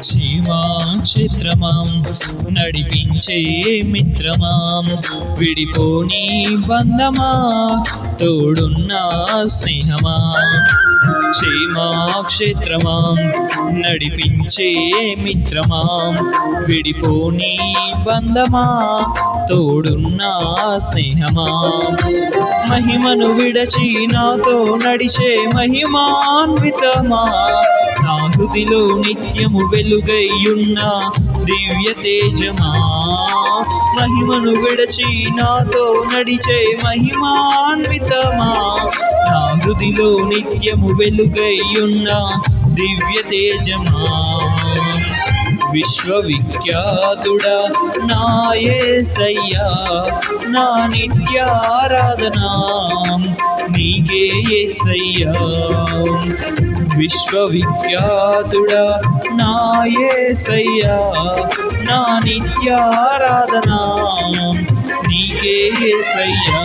క్షేమాక్షేత్రమాం నడిపించే మిత్రమాం విడిపోని బంధమా తోడున్న స్నేహమా. క్షేమాక్షేత్రమాం నడిపించే మిత్రమాం విడిపోని బంధమా తోడున్న స్నేహమా. మహిమను విడచి నాతో నడిచే మహిమాన్వితమా. నా హృదిలో నిత్యము వెలుగైయున్న దివ్య తేజమా. మహిమను విడచి నాతో నడిచే మహిమాన్వితమా. నా హృదిలో నిత్యము వెలుగైయున్న దివ్య తేజమా. విశ్వవిఖ్యాతుడా నా సయ్యా నా నిత్యారాధనా. నీకే ఏసయ్యా. విశ్వవిఖ్యాతుడా నా ఏసయ్యా. నా నిత్యారాధనా. నీకే ఏసయ్యా.